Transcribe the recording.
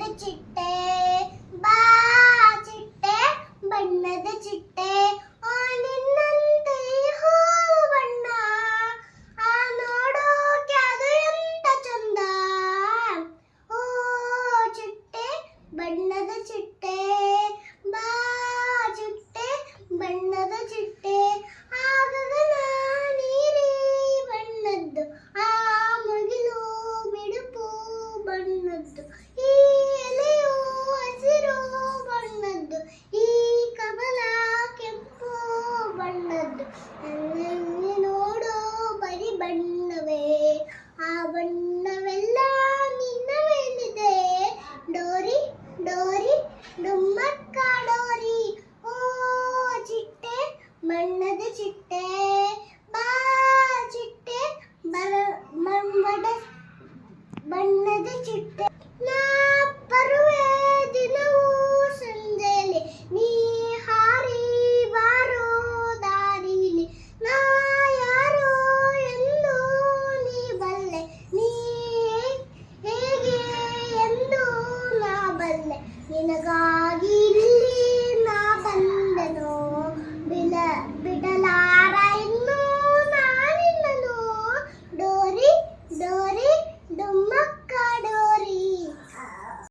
ബണ്ണത് ചിട്ടേ ബാ ചിട്ടേ ബണ്ണത് ചിട്ടേ ബണ്ണത് ചിട്ടേ ബാ ചിട്ടേ ബണ്ണത് ചിട്ടേ ആകക നാനീരേ ബണ്ണದ್ದು ಆ ಮುಗಿಲು ಬಿಡುಪು ಬಣ್ಣದ್ದು ಆವಣ್ಣವೆಲ್ಲಂ ಇನ್ನವೆಲ್ಲಿದೆ ಡೋರಿ ಡೋರಿ ಡುಮ್ಮಕ್ಕ ಡೋರಿ ಓ ಚಿಟ್ಟೆ ಮಣ್ಣದ ಚಿಟ್ಟೆ ಬಾ ಚಿಟ್ಟೆ ಬರ ಮಣ್ಣದ ಬಣ್ಣದ ಚಿಟ್ಟೆ നിനകാകില്ല